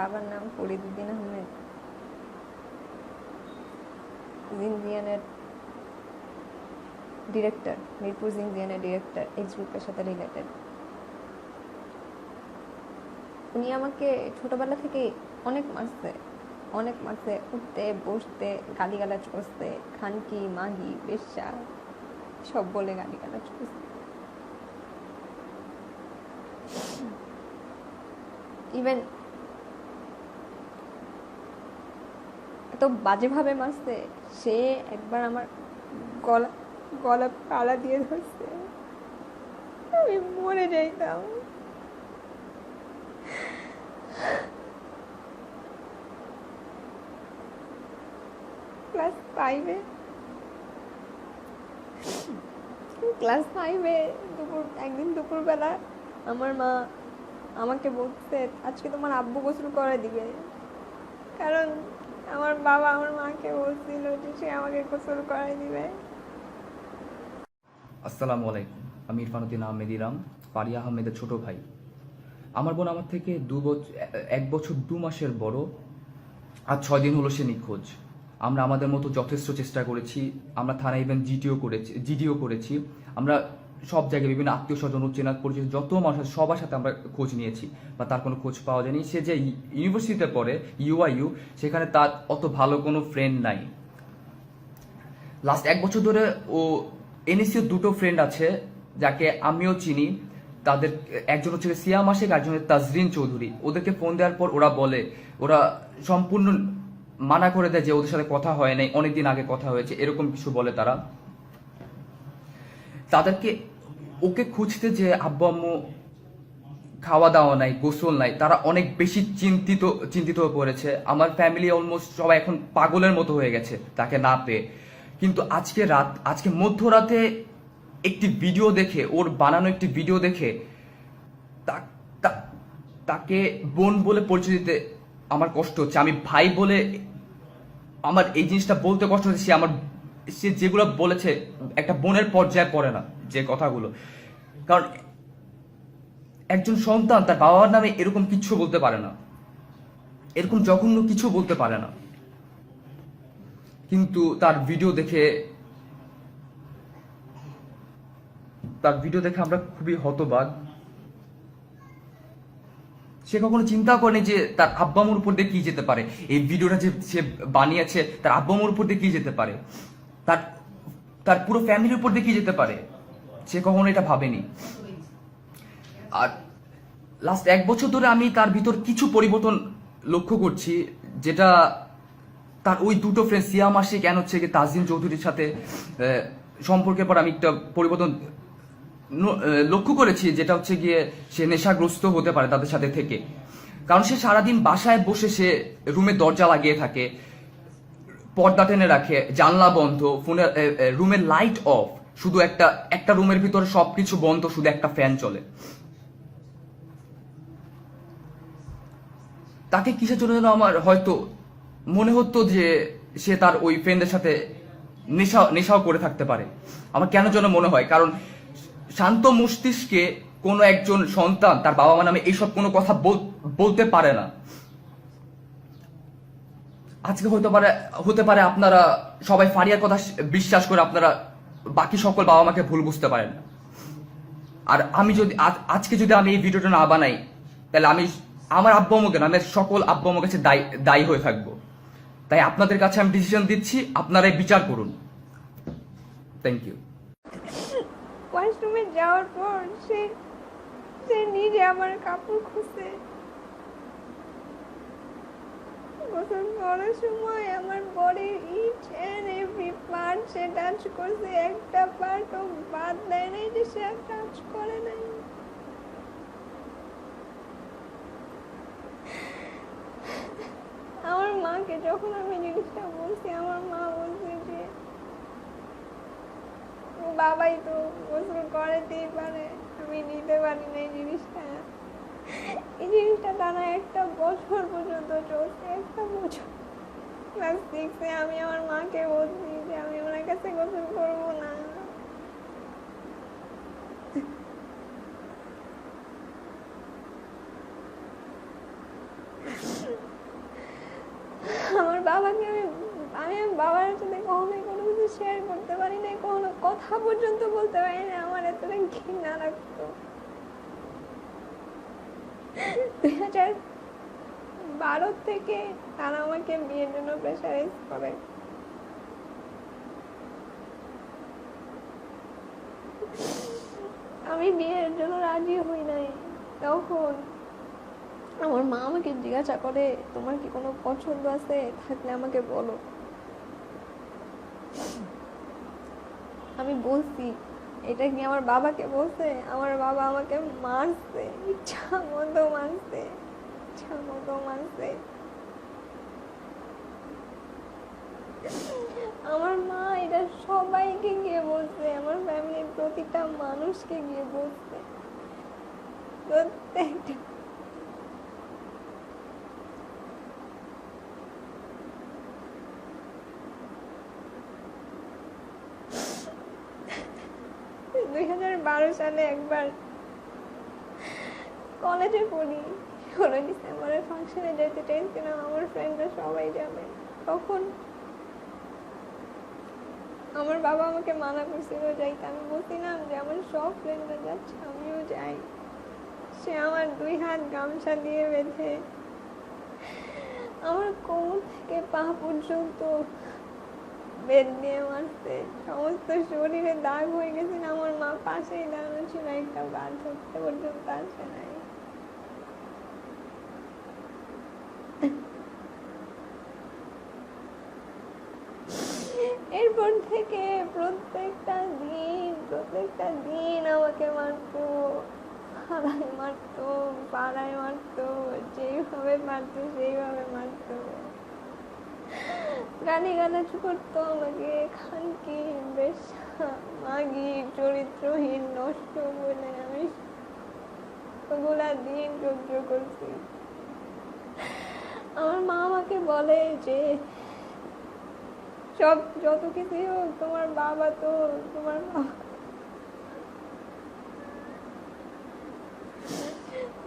বাবার নাম ফরিদুদ্দিন আহমেদ। জিনজিয়ানের ডিরেক্টর মিরপুর জিনজিয়ানের ডিরেক্টর এক্স গ্রুপের সাথে রিলেটেড উনি আমাকে ছোটবেলা থেকে অনেক মারছে অনেক মারছে, উঠতে, বসতে, গালিগালাজ করছে, খানকি, মাগি, বেশ্যা, সব বলে গালিগালাজ করছে। ইভেন এত বাজেভাবে মারছে, সে একবার আমার গলা গলা পাড়া দিয়ে ধরছে। আমি মরে যাইতাম। ক্লাস ফাইভে ক্লাস ফাইভে দুপুর, একদিন দুপুরবেলা আমার মা আমাকে বলছে, আজকে তোমার আব্বু গোসল করে দিবে। কারণ আমার বাবা আমার মাকে বলছিল যে সে আমাকে গোসল করাই দিবে। আসসালামু আলাইকুম। আমি ইরফানুদ্দিন আহমেদ ইরাম পারিয়া আহমেদের ছোট ভাই। আমার বোন আমার থেকে দু বছর এক বছর দু মাসের বড় আর ছয় দিন হলো সে নিখোঁজ। আমরা আমাদের মতো যথেষ্ট চেষ্টা করেছি, আমরা থানায় ইভেন জিডিও করেছি জিডিও করেছি। আমরা সব জায়গায় বিভিন্ন আত্মীয় স্বজন, চেনা পরিচিত যত মানুষ সবার সাথে আমরা খোঁজ নিয়েছি, বা তার কোনো খোঁজ পাওয়া যায়নি। সে যে ইউনিভার্সিটিতে পড়ে ইউআইইউ সেখানে তার অত ভালো কোনো ফ্রেন্ড নাই। লাস্ট এক বছর ধরে ও এনএসিও দুটো ফ্রেন্ড আছে, যাকে আমিও চিনি। তাদের, একজন হচ্ছে সিয়াম আশেক একজন তাজরিন চৌধুরী। ওদেরকে ফোন দেওয়ার পর ওরা বলে, ওরা সম্পূর্ণ মানা করে দেয় যে ওদের সাথে কথা হয় নাই, অনেকদিন আগে কথা হয়েছে, এরকম কিছু বলে তারা। তাদেরকে ওকে খুঁজতে যে আব্বু আম্মু খাওয়া দাওয়া নাই, গোসল নাই, তারা অনেক বেশি চিন্তিত চিন্তিত হয়ে পড়েছে। আমার ফ্যামিলি অলমোস্ট সবাই এখন পাগলের মতো হয়ে গেছে তাকে না পেয়ে। কিন্তু আজকে রাত, আজকে মধ্যরাতে একটি ভিডিও দেখে, ওর বানানো একটি ভিডিও দেখে তাকে বোন বলে পরিচয় দিতে আমার কষ্ট হচ্ছে। আমি ভাই বলে আমার এই জিনিসটা বলতে কষ্ট হচ্ছে, সে আমার সে যেগুলো বলেছে, একটা বোনের পর্যায়ে পড়ে না যে কথাগুলো। কারণ একজন সন্তান তার বাবার নামে এরকম কিছু বলতে পারে না। এরকম জঘন্য কিছু বলতে পারে না। কিন্তু তার ভিডিও দেখে, তার ভিডিও দেখে আমরা খুবই হতবাক। সে কখনো চিন্তা করেনি যে তার আব্বামুর উপর দিয়ে কি যেতে পারে। এই ভিডিওটা যে সে বানিয়েছে, তার আব্বামুর উপর দিয়ে কি যেতে পারে? তার তার পুরো ফ্যামিলির উপর দেখিয়ে যেতে পারে। সে কখনো এটা ভাবেনি। আর লাস্ট এক বছর ধরে আমি তার ভিতর কিছু পরিবর্তন লক্ষ্য করছি, যেটা তার ওই দুটো ফ্রেন্ড সিয়াম মাসি, কেন হচ্ছে তাজিম চৌধুরীর সাথে সম্পর্কের পর আমি একটা পরিবর্তন লক্ষ্য করেছি, যেটা হচ্ছে গিয়ে সে নেশাগ্রস্ত হতে পারে তাদের সাথে থেকে। কারণ সে সারাদিন বাসায় বসে সে রুমে দরজা লাগিয়ে থাকে। পর্দা টেনে রাখে, জানলা বন্ধ ফোনের রুমের লাইট অফ শুধু একটা একটা রুমের ভিতরে সবকিছু বন্ধ, শুধু একটা ফ্যান চলে। তাকে কিসের জন্য যেন আমার হয়তো মনে হতো যে সে তার ওই ফ্রেন্ডের সাথে নেশা, নেশাও করে থাকতে পারে। আমার কেন যেন মনে হয়, কারণ শান্ত মস্তিষ্কে কোনো একজন সন্তান তার বাবা মা নামে এইসব কোনো কথা বল- বলতে পারে না। আজকে হতে পারে হতে পারে আপনারা সবাই ফারিয়ার কথা বিশ্বাস করে আপনারা বাকি সকল বাবা মাকে ভুল বুঝতে পারেন। আর আমি যদি, আজ- আজকে যদি আমি এই ভিডিওটা না বানাই, তাহলে আমি, আমার আব্বু আম্মুকে না, আমি সকল আব্বু আম্মুর কাছে দায়ী দায়ী হয়ে থাকব। তাই আপনাদের কাছে আমি ডিসিশন দিচ্ছি, আপনারাই বিচার করুন। থ্যাংক ইউ ওয়াশরুমে যাওয়ার পর সে সে নিজে আমার কাপড় খুঁজে গোসল করার সময় আমার বডির ইচ অ্যান্ড এভরি পার্ট সে টাচ করছে, একটা পার্টও বাদ দেয় নাই যে সে টাচ করে নাই। আমার মাকে যখন আমি জিনিসটা বলছি, আমার মা বলছে যে, বাবাই তো গোসল করাতেই পারে, আমি নিতে পারি না এই জিনিসটা। এই জিনিসটা টানা একটা বছর পর্যন্ত চলছে। ক্লাস আমি আমার মাকে বলছি যে আমি ওনার কাছে গোসল করব না আমার বাবাকে আমি আমি বাবার সাথে কখনো কোনো কিছু শেয়ার করতে পারি না কখনো কথা পর্যন্ত বলতে পারি না আমার এতটা ঘৃণা লাগতো দুই হাজার বারো থেকে তারা আমাকে বিয়ের জন্য প্রেশারাইজ করে। আমি বিয়ের জন্য রাজি হই নাই। তখন আমার মা আমাকে জিজ্ঞাসা করে, তোমার কি কোনো পছন্দ আছে? থাকলে আমাকে বলো। আমি বলছি, এটা কি আমার বাবাকে বলছে? আমার বাবা আমাকে মারছে, ইচ্ছা মতো মারছে। মতো মারছে আমার মা এটা সবাইকে গিয়ে বলছে, আমার ফ্যামিলির প্রতিটা মানুষকে গিয়ে বলছে। প্রত্যেকটা। দুই হাজার বারো সালে একবার কলেজে পড়ি। ষোলো ডিসেম্বরের ফাংশনে যেতে চেয়েছিলাম আমার ফ্রেন্ডরা সবাই যাবে। তখন আমার বাবা আমাকে মানা করছিল, যাইতে। আমি বলছিলাম যে, আমার সব ফ্রেন্ডরা যাচ্ছে, আমিও যাই। সে আমার দুই হাত গামছা দিয়ে বেঁধে আমার কোমর থেকে পা পর্যন্ত বেদ দিয়ে মারছে। সমস্ত শরীরে দাগ হয়ে গেছে আমার মা পাশেই দাঁড়ানো ছিল, একটা বার ধরতে পর্যন্ত আসে নাই এরপর থেকে প্রত্যেকটা দিন প্রত্যেকটা দিন আমাকে মারতো। হারায় মারতো, পাড়ায় মারতো, যেইভাবে মারতো, সেইভাবে মারতো। গালি গালাজ করতো আমাকে, খানকি বেশ মাগি, চরিত্রহীন, নষ্ট বলে আমি ওগুলা দিন সহ্য করছি। আমার মা আমাকে বলে যে সব যত কিছুই হোক, তোমার বাবা তো তোমার বাবা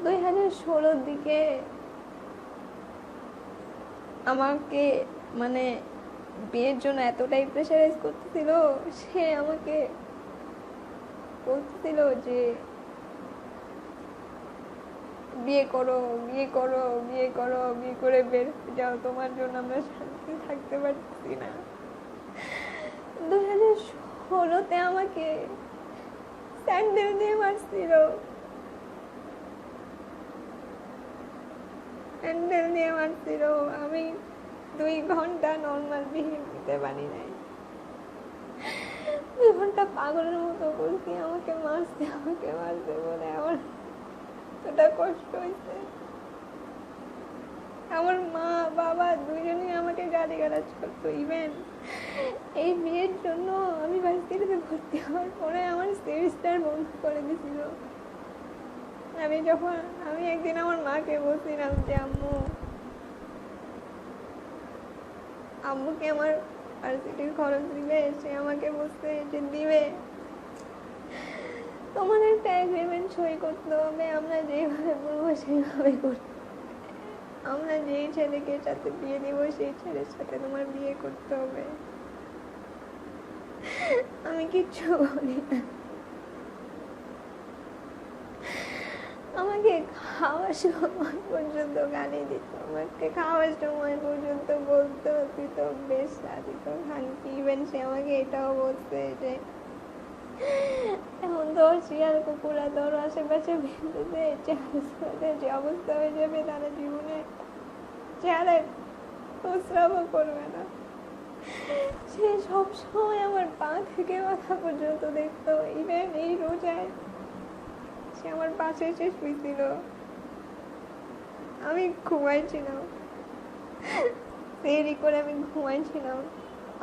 দুই হাজার ষোলোর দিকে আমাকে মানে বিয়ের জন্য এতটাই প্রেশারাইজ করতেছিল, সে আমাকে বলতেছিল যে, বিয়ে করো বিয়ে করো বিয়ে করো, বিয়ে করে বের হয়ে যাও, তোমার জন্য আমরা শান্তি থাকতে পারছি না। দু হাজার ষোলোতে আমাকে স্যান্ডেল দিয়ে মারছিল। স্যান্ডেল দিয়ে মারছিল। আমি দুই ঘণ্টা নর্মাল বিহেভ দিতে পারি নাই। দুই ঘণ্টা পাগলের মতো করছি আমাকে মারছে আমাকে মারছে বলে আমার এতটা কষ্ট হয়েছে। আমার মা, বাবা দুইজনই আমাকে গালি গালাজ করতো ইভেন এই বিয়ের জন্য আমি ভার্সিটিতে ভর্তি হওয়ার পরে আমার সেমিস্টার বন্ধ করে দিছিল আমি যখন, আমি একদিন আমার মাকে বলছিলাম যে, আম্মু, আম্মুকে আমার ভার্সিটির খরচ দিবে, সে আমাকে বলছে যে, দিবে তোমার একটা এগ্রিমেন্ট সই করতে হবে, আমরা যেভাবে বলব সেইভাবে করতে। আমরা যেই ছেলেকে সাথে বিয়ে দিব, সেই ছেলের সাথে তোমার বিয়ে করতে হবে। আমি কিচ্ছু বলি না। আমাকে খাওয়ার সময় পর্যন্ত গালি দিত আমাকে খাওয়ার সময় পর্যন্ত বলতো তুই তো বেশ তুই তো খানকি। ইভেন সে আমাকে এটাও বলছে যে এখন তোর শিয়াল কুকুরা তোর আশেপাশে ভিড়তে চেহারা যে অবস্থা হয়ে যাবে তারা জীবনে চেহারায় প্রস্রাবও করবে না। সে সব সময় আমার পা থেকে মাথা পর্যন্ত দেখতো। ইভেন এই রোজায় সে আমার পাশে এসে শুয়েছিল আমি ঘুমাইছিলাম। দেরি করে আমি ঘুমাইছিলাম।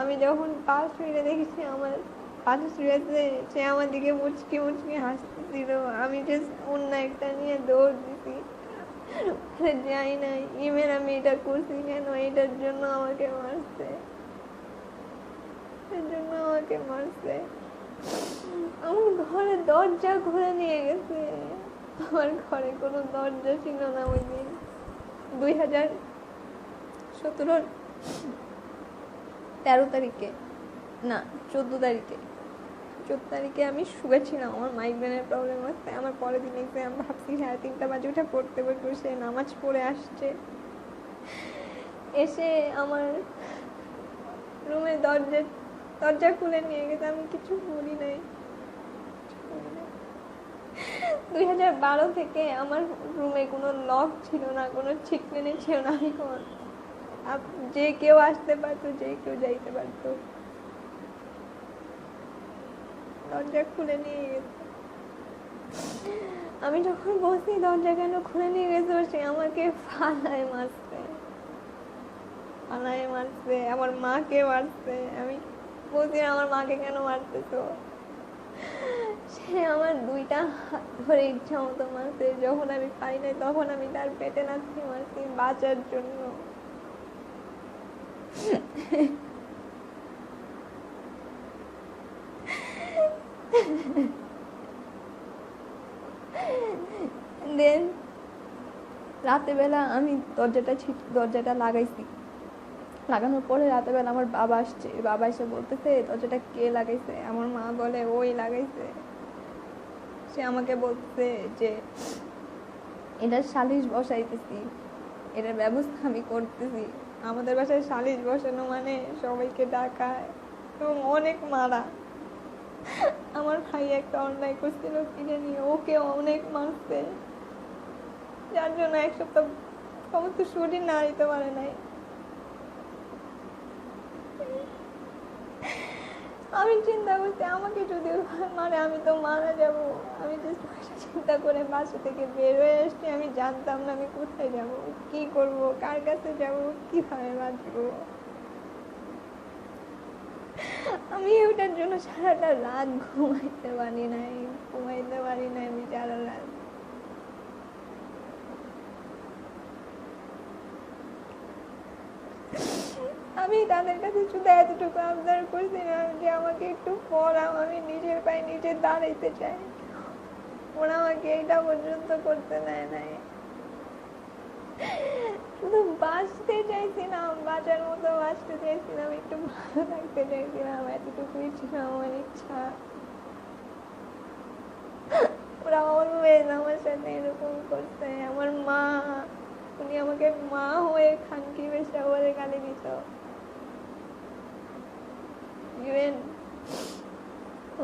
আমি যখন পা শুয়ে দেখেছি আমার পাশে শুয়েছে সে আমার দিকে মুচকি মুচকি হাসতেছিল আমি জাস্ট অন্য একটা নিয়ে দৌড় দিছি। ওখানে যাই না ইমেন আমি এটা করছি কেন? এটার জন্য আমাকে মারছে। এর জন্য আমাকে মারছে। আমার ঘরে দরজা খুলে নিয়ে গেছে। আমার ঘরে কোনো দরজা ছিল না ওই দিন। দুই হাজার সতেরোর তেরো তারিখে। না, চোদ্দ তারিখে। চোদ্দ তারিখে আমি শুয়েছিলাম আমার মাইগ্রেনের প্রবলেম হচ্ছে আমার পরের দিন এক্সাম ভাবছি সাড়ে তিনটা বাজে উঠে পড়তে বসে বসে নামাজ পড়ে আসছে। এসে আমার রুমে দরজা দরজা খুলে নিয়ে গেছে, আমি কিছু বলি নাই। দুই হাজার বারো থেকে আমার রুমে কোনো লক ছিল না, কোনো ছিটকেনি ছিল না, আমি যে কেউ আসতে পারতো, যে কেউ যাইতে পারতো। দরজা খুলে নিয়ে গেছে। আমি যখন বসি, দরজা কেন খুলে নিয়ে গেছে? সে আমাকে ফালায় মারছে। ফালায় মারছে। আমার মাকে মারছে। আমি বলছি, আমার মাকে কেন মারতেছো? সে আমার দুইটা হাত ধরে ইচ্ছা মতো মারছে। যখন আমি পাই নাই, তখন আমি তার পেটে নাচছি মারছি বাঁচার জন্য। দেন রাতেবেলা আমি দরজাটা ছিট দরজাটা লাগাইছি। লাগানোর পরে রাতেবেলা আমার বাবা আসছে। বাবা এসে বলতেছে, দরজাটা কে লাগাইছে? আমার মা বলে, ওই লাগাইছে। সে আমাকে বলছে যে, এটা সালিশ বসাইতেছি। এটার ব্যবস্থা আমি করতেছি। আমাদের বাসায় সালিশ বসানো মানে সবাইকে ডাকায়। এবং অনেক মারা। আমার ভাই একটা অন্যায় করছিল কিনে নিয়ে ওকে অনেক মারছে। যার জন্য এক সপ্তাহ সমস্ত শরীর নাড়িতে পারে নাই। আমি চিন্তা করছি, আমাকে যদি মানে আমি তো মারা যাব। আমি জাস্ট চিন্তা করে বাসা থেকে বের হয়ে আসছি, আমি জানতাম না আমি কোথায় যাব, কি করব, কার কাছে যাব, কীভাবে বাঁচবো। আমি ওটার জন্য সারাটা রাত ঘুমাইতে পারি নাই, ঘুমাইতে পারি নাই আমি সারা রাত আমি তাদের কাছে শুধু এতটুকু আবদার করছিলাম যে আমাকে একটু পড়াও আমি নিজের পায়ে নিজে দাঁড়াইতে চাই। ওরা আমাকে এটা পর্যন্ত করতে দেয় নাই। শুধু বাঁচতে চাইছিলাম, বাঁচার মতো বাঁচতে চাইছিলাম, একটু ভালো থাকতে চাইছিলাম, এতটুকুই ছিল আমার ইচ্ছা। ওরা অলওয়েজ আমার সাথে এরকম করছে। আমার মা, উনি আমাকে মা হয়ে খানকি বেশা বলে গালি দিত। ইভেন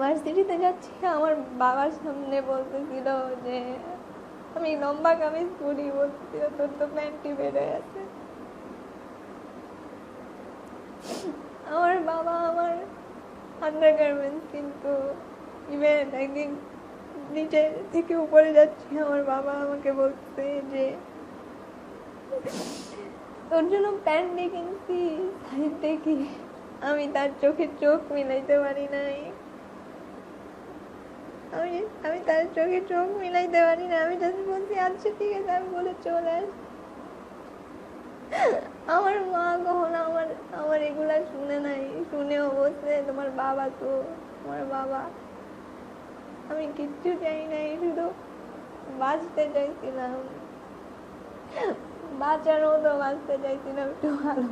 ভার্সিটিতে যাচ্ছি, আমার বাবার সামনে বলতেছিল যে আমি লম্বা কামিজ পরি বলতেছিল তোর তো প্যান্টি বেড়ে আছে আমার বাবা আমার আন্ডার গার্মেন্টস কিন্তু ইভেন একদিন নিচে থেকে উপরে যাচ্ছি, আমার বাবা আমাকে বলছে যে, তোর জন্য প্যান্ট কিনছি সাইড দেখি আমি তার চোখে চোখ মিলাইতে পারি নাই। আমি আমি তার চোখে চোখ মিলাইতে পারি না, আমি জাস্ট বলছি আচ্ছা ঠিক আছে, আমি বলে চলে আস আমার মা কখনো আমার আমার এগুলা শুনে নাই, শুনেও বলছে, তোমার বাবা তো, তোমার বাবা। আমি কিচ্ছু চাই নাই, শুধু বাঁচতে চাইছিলাম। বাঁচার মতো বাঁচতে চাইছিলাম একটু ভালো।